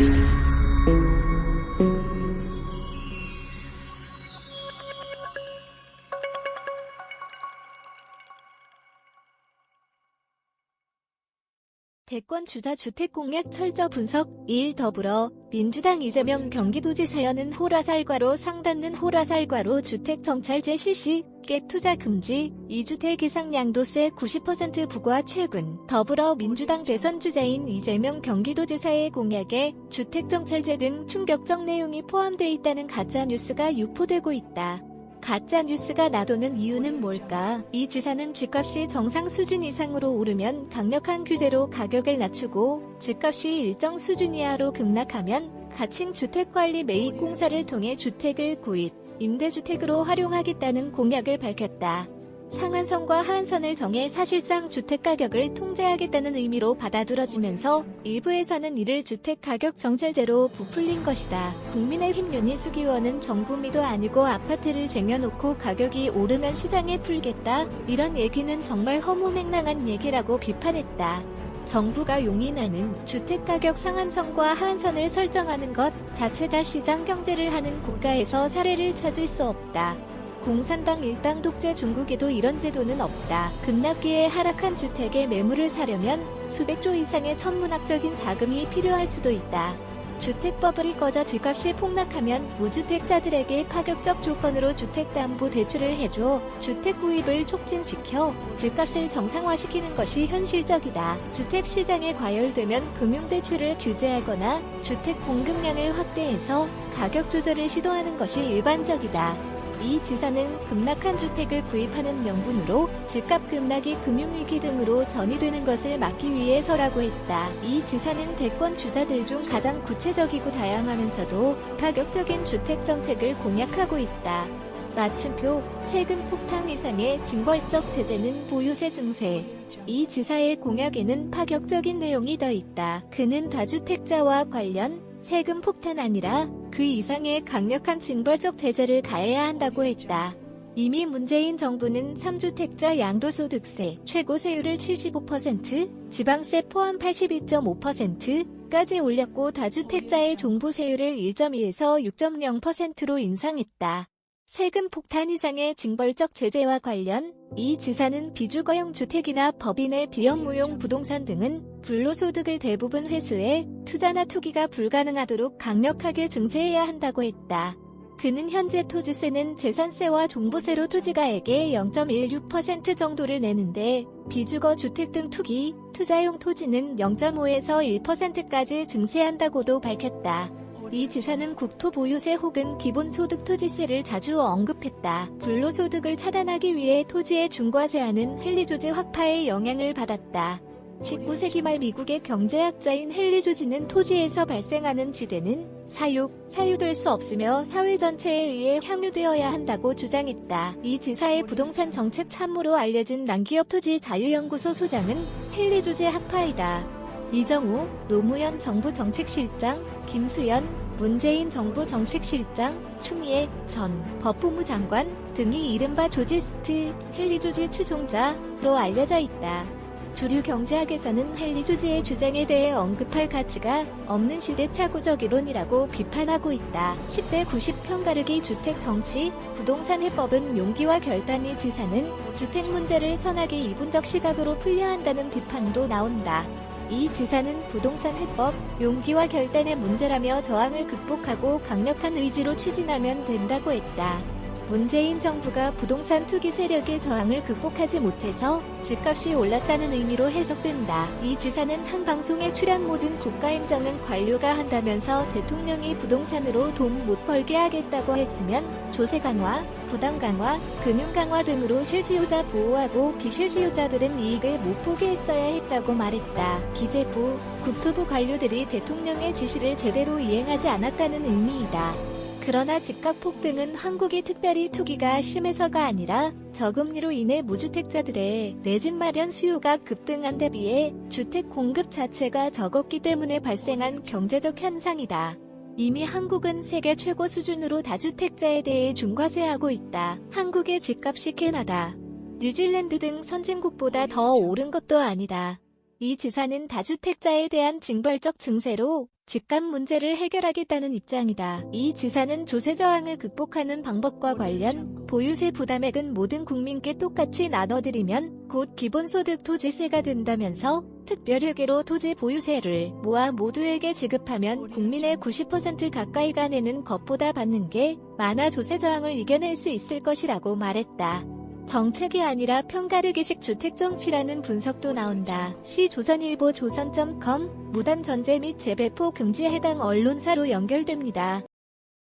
Música 대권 주자 주택 공약 철저 분석 1 더불어 민주당 이재명 경기도지사연은 호라살과로 상닫는 호라살과로 주택 정찰제 실시 갭 투자 금지 2주택 이상 양도세 90% 부과 최근 더불어 민주당 대선 주자인 이재명 경기도지사의 공약에 주택 정찰제 등 충격적 내용이 포함돼 있다는 가짜 뉴스가 유포되고 있다. 가짜 뉴스가 나도는 이유는 뭘까? 이 지사는 집값이 정상 수준 이상으로 오르면 강력한 규제로 가격을 낮추고 집값이 일정 수준 이하로 급락하면 가칭 주택관리 매입 공사를 통해 주택을 구입, 임대주택으로 활용하겠다는 공약을 밝혔다. 상한선과 하한선을 정해 사실상 주택가격을 통제하겠다는 의미로 받아들여지면서 일부에서는 이를 주택가격 정찰제로 부풀린 것이다. 국민의힘 윤희숙 의원은 정부미도 아니고 아파트를 쟁여놓고 가격이 오르면 시장에 풀겠다. 이런 얘기는 정말 허무맹랑한 얘기라고 비판했다. 정부가 용인하는 주택가격 상한선과 하한선을 설정하는 것 자체가 시장 경제를 하는 국가에서 사례를 찾을 수 없다. 공산당 일당 독재 중국에도 이런 제도는 없다. 급락기에 하락한 주택의 매물을 사려면 수백조 이상의 천문학적인 자금이 필요할 수도 있다. 주택버블이 꺼져 집값이 폭락하면 무주택자들에게 파격적 조건으로 주택담보대출을 해줘 주택 구입을 촉진시켜 집값을 정상화시키는 것이 현실적이다. 주택시장에 과열되면 금융대출을 규제하거나 주택 공급량을 확대해서 가격 조절을 시도하는 것이 일반적이다. 이 지사는 급락한 주택을 구입하는 명분으로 집값 급락이 금융위기 등으로 전이되는 것을 막기 위해서라고 했다. 이 지사는 대권 주자들 중 가장 구체적이고 다양하면서도 파격적인 주택 정책을 공약하고 있다. 마침표 세금 폭탄 이상의 징벌적 제재는 보유세 증세. 이 지사의 공약에는 파격적인 내용이 더 있다. 그는 다주택자와 관련 세금 폭탄 아니라 그 이상의 강력한 징벌적 제재를 가해야 한다고 했다. 이미 문재인 정부는 3주택자 양도소득세 최고 세율을 75%, 지방세 포함 82.5%까지 올렸고 다주택자의 종부세율을 1.2에서 6.0%로 인상했다. 세금 폭탄 이상의 징벌적 제재와 관련 이 지사는 비주거용 주택이나 법인의 비영무용 부동산 등은 불로소득을 대부분 회수해 투자나 투기가 불가능하도록 강력하게 증세해야 한다고 했다. 그는 현재 토지세는 재산세와 종부세로 토지가액의 0.16% 정도를 내는데 비주거 주택 등 투기, 투자용 토지는 0.5에서 1%까지 증세한다고도 밝혔다. 이 지사는 국토보유세 혹은 기본소득 토지세를 자주 언급했다. 불로소득을 차단하기 위해 토지의 중과세하는 헨리조지 확파에 영향을 받았다. 19세기 말 미국의 경제학자인 헨리 조지는 토지에서 발생하는 지대는 사육, 사유될 수 없으며 사회 전체에 의해 향유되어야 한다고 주장했다. 이 지사의 부동산 정책 참모로 알려진 남기업 토지 자유연구소 소장은 헨리 조지 학파이다. 이정우, 노무현 정부 정책실장, 김수연, 문재인 정부 정책실장, 추미애 전 법무부 장관 등이 이른바 조지스트 헨리조지 추종자로 알려져 있다. 주류 경제학에서는 헨리조지의 주장에 대해 언급할 가치가 없는 시대착오적 이론이라고 비판하고 있다. 10대 90평 가르기 주택 정치, 부동산 해법은 용기와 결단이 지사는 주택 문제를 선하게 이분적 시각으로 풀려 한다는 비판도 나온다. 이 지사는 부동산 해법, 용기와 결단의 문제라며 저항을 극복하고 강력한 의지로 추진하면 된다고 했다. 문재인 정부가 부동산 투기 세력의 저항을 극복하지 못해서 집값이 올랐다는 의미로 해석된다. 이 지사는 한 방송에 출연 모든 국가행정은 관료가 한다면서 대통령이 부동산으로 돈 못 벌게 하겠다고 했으면 조세 강화, 부담 강화, 금융 강화 등으로 실수요자 보호하고 비실수요자들은 이익을 못 보게 했어야 했다고 말했다. 기재부, 국토부 관료들이 대통령의 지시를 제대로 이행하지 않았다는 의미이다. 그러나 집값 폭등은 한국이 특별히 투기가 심해서가 아니라 저금리로 인해 무주택자들의 내 집 마련 수요가 급등한 데 비해 주택 공급 자체가 적었기 때문에 발생한 경제적 현상이다. 이미 한국은 세계 최고 수준으로 다주택자에 대해 중과세하고 있다. 한국의 집값이 캐나다, 뉴질랜드 등 선진국보다 더 오른 것도 아니다. 이 지사는 다주택자에 대한 징벌적 증세로 집값 문제를 해결하겠다는 입장이다. 이 지사는 조세 저항을 극복하는 방법과 관련 보유세 부담액은 모든 국민께 똑같이 나눠드리면 곧 기본소득 토지세가 된다면서 특별회계로 토지 보유세를 모아 모두에게 지급하면 국민의 90% 가까이가 내는 것보다 받는 게 많아 조세 저항을 이겨낼 수 있을 것이라고 말했다. 정책이 아니라 편가르기식 주택 정치라는 분석도 나온다. 시 조선일보 조선.com 무단 전제 및 재배포 금지에 해당 언론사로 연결됩니다.